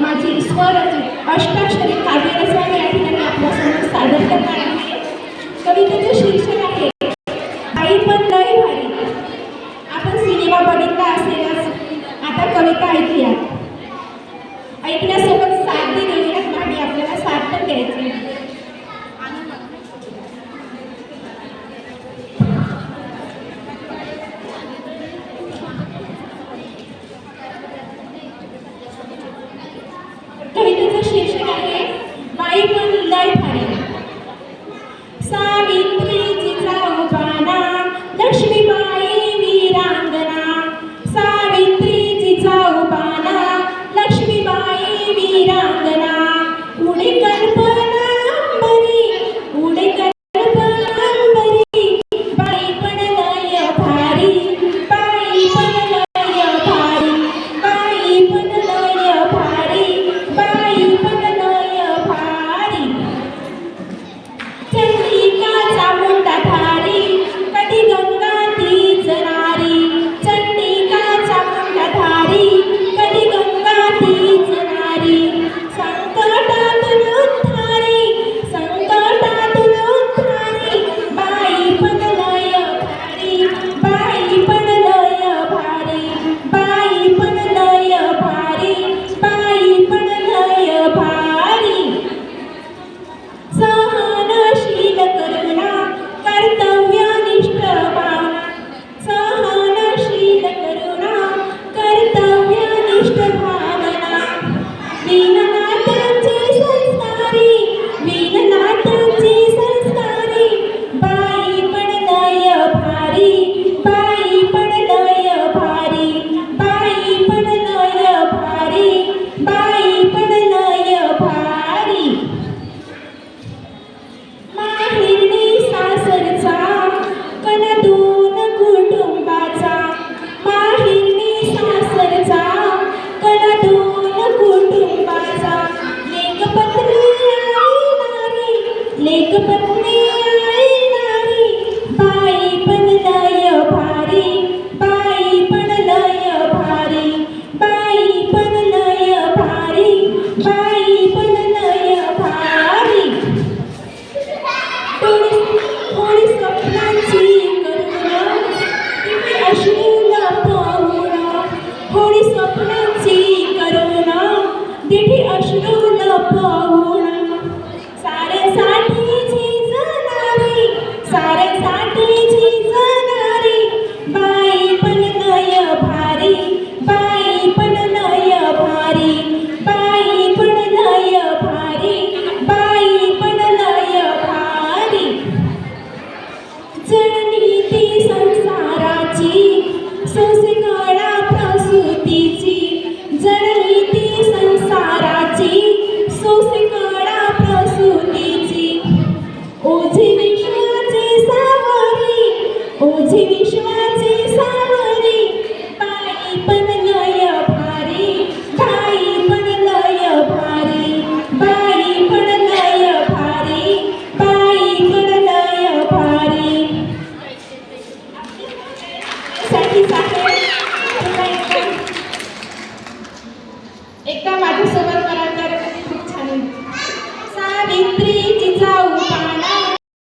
माझी स्वरचे अष्टाक्षरी काव्यरचना या ठिकाणी आपल्यासमोर सादर करणार आहे. कवितेचे शीर्षक आहे आई पण लय भारी. आपण सिनेमा बघितला असेलच. आता कविता ऐकूया. ऐकण्यासोबत Sorry. कशीला पाहुणा होळी स्वप्नांची करुणा. दिठी अश्रूला पाहुणा साऱ्यासाठी झिजणारी साऱ्यासाठी झिजणारी बाई पण नय भारी बाई पण नय भारी. बाई पण नय भारी बाई पण भारी. जननी ती see, so sing एकदा माझ्यासोबत मला